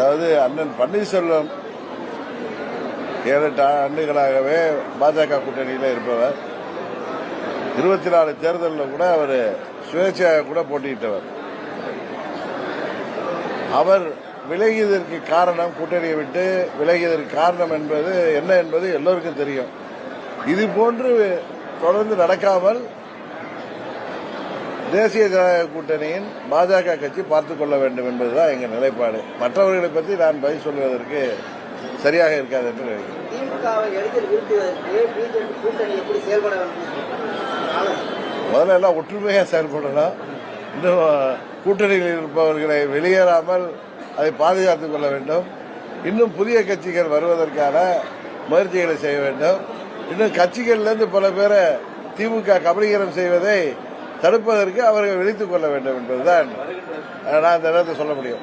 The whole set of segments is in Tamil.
அதாவது அண்ணன் பன்னீர்செல்வம் ஏழு ஆண்டுகளாகவே பாஜக கூட்டணியில் இருப்பவர். இருபத்தி நாலு தேர்தலில் கூட அவர் சுயேட்சையாக கூட போட்டியிட்டவர். அவர் விலகியதற்கு காரணம் கூட்டணியை விட்டு விலகியதற்கு காரணம் என்பது என்ன என்பது எல்லோருக்கும் தெரியும். இது போன்று தொடர்ந்து நடக்காமல் தேசிய ஜனநாயக கூட்டணியின் பாஜக கட்சி பார்த்துக் கொள்ள வேண்டும் என்பதுதான் எங்கள் நிலைப்பாடு. மற்றவர்களை பற்றி நான் பதில் சொல்வதற்கு சரியாக இருக்காது என்று நினைக்கிறேன். முதல்ல எல்லாம் ஒற்றுமையாக செயல்படணும் இன்னும் கூட்டணியில் இருப்பவர்களை வெளியேறாமல் அதை பாதுகாத்துக் கொள்ள வேண்டும். இன்னும் புதிய கட்சிகள் வருவதற்கான முயற்சிகளை செய்ய வேண்டும். இன்னும் கட்சிகளிலிருந்து பல பேரை திமுக கபலீகரம் செய்வதை தடுப்பதற்கு அவர்கள் விழித்துக் கொள்ள வேண்டும் என்பதுதான் நான் இந்த நேரத்தில் சொல்ல முடியும்.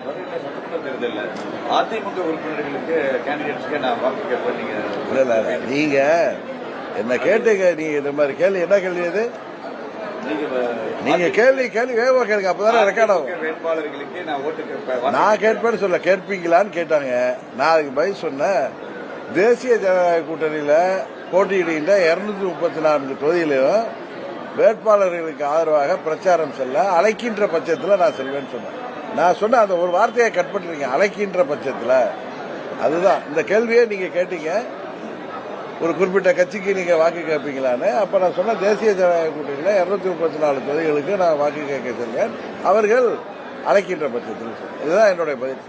அதிமுக உறுப்பினர்களுக்கு நீங்க என்ன கேட்டீங்க? நீங்க இந்த மாதிரி கேள்வி என்ன கேள்வி இது? நீங்க கேள்வி கேள்வி வேகமா கேளுங்க அப்பதானே ரெக்கார்ட் ஆகும். நான் கேட்பேன்னு சொல்ல கேட்பீங்களான்னு கேட்டாங்க. நான் அதுக்கு பதில் சொன்னேன். தேசிய ஜனநாயக கூட்டணியில போட்டியிடுகின்ற இருநூத்தி முப்பத்தி நான்கு தொகுதியிலும் வேட்பாளர்களுக்கு ஆதரவாக பிரச்சாரம் செல்ல அழைக்கின்ற பட்சத்தில் நான் செல்வேன்னு சொன்னேன். நான் சொன்ன அந்த ஒரு வார்த்தையை கட் பண்ணிருக்கீங்க அழைக்கின்ற பட்சத்தில். அதுதான். இந்த கேள்வியை நீங்கள் கேட்டீங்க. ஒரு குறிப்பிட்ட கட்சிக்கு நீங்கள் வாக்கு கேட்பீங்களான்னு. அப்போ நான் சொன்ன தேசிய ஜனநாயக கூட்டணியில் இரநூத்தி முப்பத்தி நாலு தொகுதிகளுக்கு நான் வாக்கு கேட்க செல்வேன். அவர்கள் அழைக்கின்ற பட்சத்தில் இதுதான் என்னுடைய பதில்.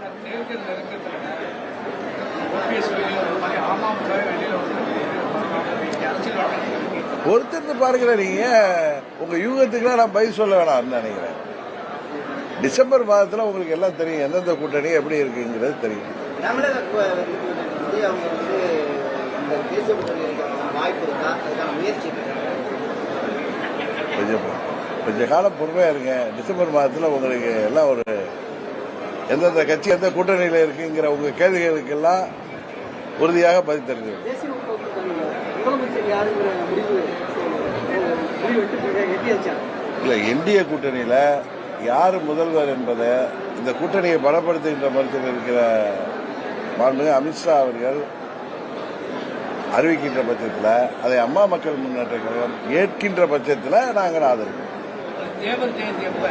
ஓபிஎஸ் வெளியில் ஒரு மாதிரி வெளியில் அரசியல் பொறுத்திருந்து பாருங்க நீங்க உங்க யூகத்துக்குலாம் நான் பதில் சொல்ல வேணாம்னு நினைக்கிறேன். டிசம்பர் மாதத்துல உங்களுக்கு எல்லாம் தெரியும் எந்தெந்த கூட்டணி எப்படி இருக்குங்கிறது தெரியும்? கொஞ்சம் கொஞ்ச காலம் பொறுமையா இருங்க. டிசம்பர் மாதத்துல உங்களுக்கு எல்லாம் ஒரு எந்தெந்த கட்சி எந்த கூட்டணியில இருக்குங்கிற உங்க கேள்விகளுக்கெல்லாம் உறுதியாக பதில் தெரிஞ்சு இல்ல என்டிஏ கூட்டணியில யார் முதல்வர் என்பதை இந்த கூட்டணியை பலப்படுத்துகின்ற மருத்துவர் இருக்கிற மாண்புமிகு அமித்ஷா அவர்கள் அறிவிக்கின்ற பட்சத்தில் அதை அம்மா மக்கள் முன்னேற்ற கழகம் ஏற்கின்ற பட்சத்தில் நாங்கள் ஆதரிப்போம். தேவர் ஜெயந்தி அப்ப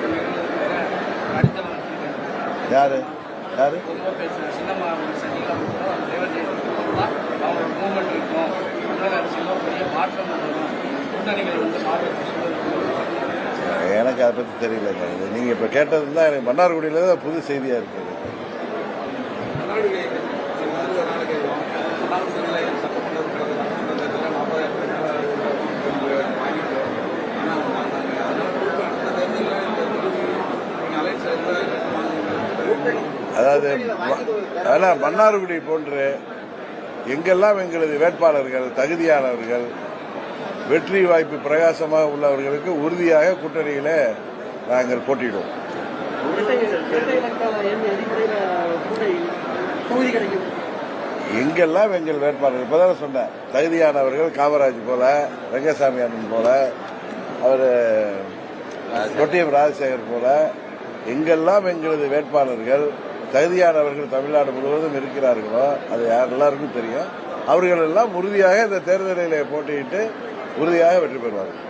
தமிழகத்தில் தான் அவங்களோட மூமெண்ட் இருக்கும். தமிழக அரசியலில் பெரிய மாற்றம் கூட்டணிகள் வந்து மாறுறது எனக்கு அதை பற்றி தெரியலங்க இது நீங்க இப்ப கேட்டது தான் எனக்கு மன்னார்குடியில தான் புது செய்தியா இருக்கு. அதாவது ஆனா மன்னார்குடி போன்று எங்கெல்லாம் எங்களது வேட்பாளர்கள் தகுதியானவர்கள் வெற்றி வாய்ப்பு பிரகாசமாக உள்ளவர்களுக்கு உறுதியாக கூட்டணியில நாங்கள் போட்டியிடுவோம். எங்கெல்லாம் எங்கள் வேட்பாளர்கள் இப்பதான் சொன்னேன் தகுதியானவர்கள் காமராஜ் போல ரங்கசாமி அண்ணன் போல அவர் கொட்டியம் ராஜசேகர் போல எங்கெல்லாம் எங்களது வேட்பாளர்கள் தகுதியானவர்கள் தமிழ்நாடு முழுவதும் இருக்கிறார்களோ அது யார் எல்லாருக்கும் தெரியும். அவர்கள் எல்லாம் உறுதியாக இந்த தேர்தலில் போட்டியிட்டு உறுதியாக வெற்றி பெறுவார்கள்.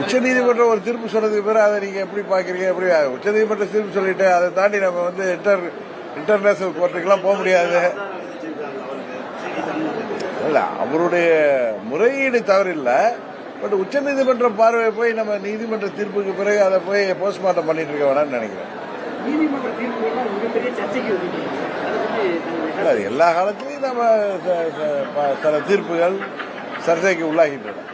உச்சநீதிமன்றம் ஒரு தீர்ப்பு சொன்னதுக்கு பிறகு அதை நீங்க எப்படி பாக்குறீங்க எப்படி உச்சநீதிமன்றம் தீர்ப்பு சொல்லிட்டு அதை தாண்டி நம்ம வந்து இன்டர் இன்டர்நேஷனல் கோர்ட்டுக்கெல்லாம் போக முடியாது. இல்ல அவருடைய முறையீடு தவறில்ல. பட் உச்சநீதிமன்றம் பார்வை போய் நம்ம நீதிமன்ற தீர்ப்புக்கு பிறகு அதை போய் போஸ்ட்மார்ட்டம் பண்ணிட்டு இருக்க வேணாம்னு நினைக்கிறேன். அதை எல்லா காலத்திலையும் நம்ம சில தீர்ப்புகள் சர்ச்சைக்கு உள்ளாகின்றன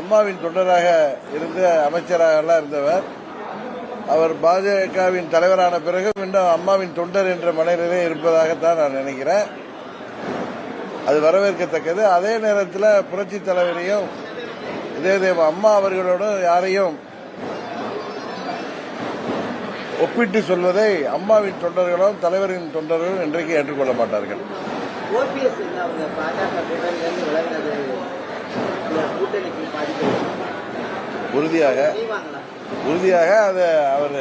அம்மாவின் தொண்டராக இருந்து அமைச்சராக எல்லாம் இருந்தவர். அவர் பாஜகவின் தலைவரான பிறகு இன்னும் அம்மாவின் தொண்டர் என்ற மனநிலையிலே இருப்பதாகத்தான் நான் நினைக்கிறேன். அது வரவேற்கத்தக்கது. அதே நேரத்தில் புரட்சி தலைவரையும் இதே தேவ அம்மா அவர்களோடு யாரையும் ஒப்பிட்டு சொல்வதை அம்மாவின் தொண்டர்களும் தலைவரின் தொண்டர்களும் இன்றைக்கு ஏற்றுக்கொள்ள மாட்டார்கள். உறுதியாக உறுதியாக அதை அவர்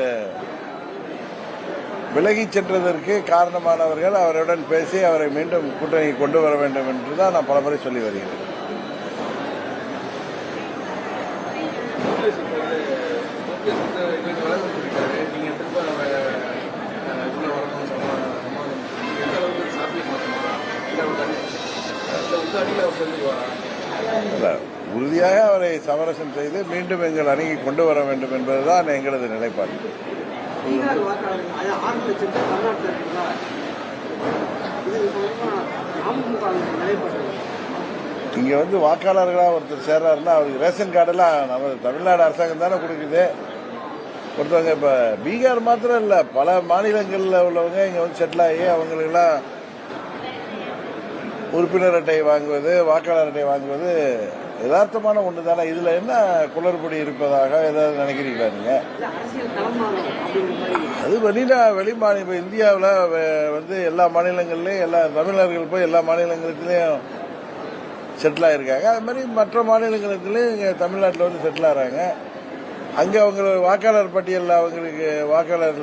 விலகிச் சென்றதற்கு காரணமானவர்கள் அவருடன் பேசி அவரை மீண்டும் கூட்டணி கொண்டு வர வேண்டும் என்று தான் நான் பலமுறை சொல்லி வருகிறேன். உறுதியாக அவரை சமரசம் செய்து மீண்டும் எங்கள் அணுகி கொண்டு வர வேண்டும் என்பதுதான் எங்களது நிலைப்பாடு. பீகார் வாக்காளர்கள் அது ஆறு லட்சம் பேர் தமிழ்நாட்டில் இருக்குதா இது அமமுக நிலைப்பட்டது. இங்க வந்து வாக்காளர்களா ஒருத்தர் சேர்றாருன்னா அவருக்கு ரேஷன் கார்டெல்லாம் நம்ம தமிழ்நாடு அரசாங்கம் தானே கொடுக்குது. ஒருத்தவங்க இப்ப பீகார் மாத்திரம் இல்ல பல மாநிலங்கள்ல உள்ளவங்க இங்க வந்து செட்டில் ஆகி அவங்களுக்கெல்லாம் உறுப்பினர் அட்டை வாங்குவது வாக்காளர் அட்டை வாங்குவது யதார்த்தமான ஒன்று தானே இதில் என்ன குளறுபடி இருப்பதாக ஏதாவது நினைக்கிறீங்களா நீங்கள் மாதிரி அது வெளிநா வெளி மாநில இப்போ இந்தியாவில் வந்து எல்லா மாநிலங்கள்லையும் எல்லா தமிழர்கள் போய் எல்லா மாநிலங்களுக்குலேயும் செட்டில் ஆகிருக்காங்க அது மாதிரி மற்ற மாநிலங்களுக்குலையும் இங்கே தமிழ்நாட்டில் வந்து செட்டில் ஆகிறாங்க அங்கே அவங்க வாக்காளர் பட்டியலில் அவங்களுக்கு வாக்காளர்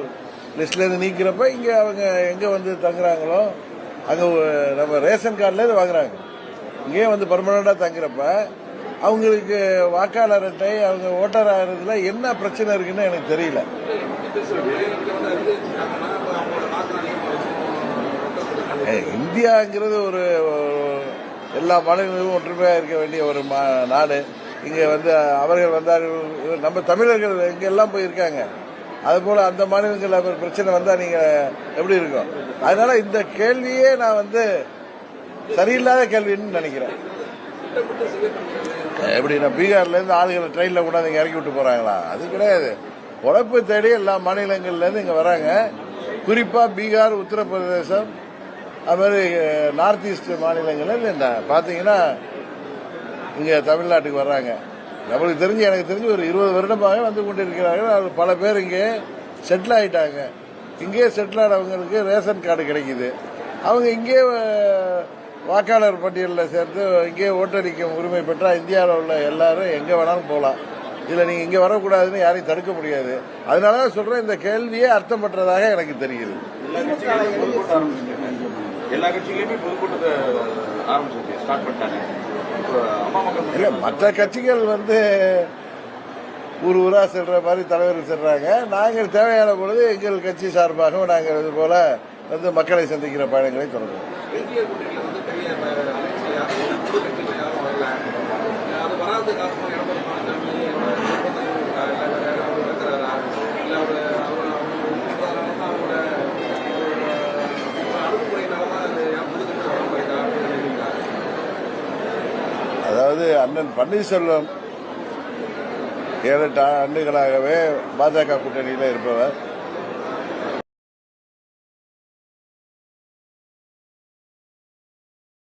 லிஸ்ட்லேருந்து நீக்கிறப்ப இங்கே அவங்க எங்கே வந்து தங்குறாங்களோ அங்கே நம்ம ரேஷன் கார்டுலேருந்து வாங்குறாங்க. இங்கேயே வந்து பர்மனண்டாக தங்குறப்ப அவங்களுக்கு வாக்காளர் அட்டை அவங்க ஓட்டர் ஆகிறதுல என்ன பிரச்சனை இருக்குன்னு எனக்கு தெரியல. இந்தியாங்கிறது ஒரு எல்லா மாநிலங்களும் ஒற்றுமையாக இருக்க வேண்டிய ஒரு மா- நாடு. இங்கே வந்து அவர்கள் வந்தார்கள் நம்ம தமிழர்கள் எங்கெல்லாம் போயிருக்காங்க. அதுபோல் அந்த மாநிலங்களில் ஒரு பிரச்சனை வந்தால் நீங்கள் எப்படி இருக்கும்? அதனால இந்த கேள்வியே நான் வந்து சரியில்லாத கேள்வின்னு நினைக்கிறேன். எப்படி நான் பீகார்லேருந்து ஆளுகளை ட்ரெயினில் கூட இங்கே இறக்கி விட்டு போகிறாங்களா அது கிடையாது. உழைப்பு தேடி எல்லா மாநிலங்கள்லேருந்து இங்கே வராங்க. குறிப்பாக பீகார் உத்தரப்பிரதேசம் அது மாதிரி நார்த் ஈஸ்ட் மாநிலங்களில் இந்த பார்த்தீங்கன்னா இங்கே தமிழ்நாட்டுக்கு வர்றாங்க. நம்மளுக்கு தெரிஞ்சு எனக்கு தெரிஞ்சு ஒரு இருபது வருடமாக வந்து கொண்டிருக்கிறார்கள். அது பல பேர் இங்கே செட்டில் ஆகிட்டாங்க இங்கே செட்டில் ஆனவங்களுக்கு ரேஷன் கார்டு கிடைக்குது. அவங்க இங்கே வாக்காளர் பட்டியலில் சேர்த்து இங்கே ஓட்டளிக்கும் உரிமை பெற்றால் இந்தியாவில் உள்ள எல்லாரும் எங்கே வேணாலும் போகலாம். இதில் நீங்கள் இங்கே வரக்கூடாதுன்னு யாரையும் தடுக்க முடியாது. அதனால தான் சொல்கிறேன் இந்த கேள்வியே அர்த்தமற்றதாக எனக்கு தெரியுது. எல்லா கட்சிகளையும் கட்சிகளையுமே பொதுக்கூட்டத்தை ஆரம்பிச்சிருக்கு. ஸ்டார்ட் பண்ணிட்டாங்க. இல்ல மற்ற கட்சிகள் வந்து ஊர் ஊரா செல்ற மாதிரி தலைவர்கள் செல்றாங்க. நாங்கள் தேவையான பொழுது எங்கள் கட்சி சார்பாகவும் நாங்கள் இது போல வந்து மக்களை சந்திக்கிற பயணங்களை தொடங்குவோம் அது வராத எடப்பாடி பழனிசாமி அவரோட நிர்பந்தம் இருக்கா, இல்லை வேற யாராவது இருக்கிறாரா இல்லை அவர் அவர் அவரோட அணுகுமுறையினால தான் அது ஏன் புது கட்சி வர போயிருக்கா அப்படின்னு நினைக்கிறீங்களா அதாவது அண்ணன் பன்னீர்செல்வம் ஏழு எட்டு ஆண்டுகளாகவே பாஜக கூட்டணியில் இருப்பவர்.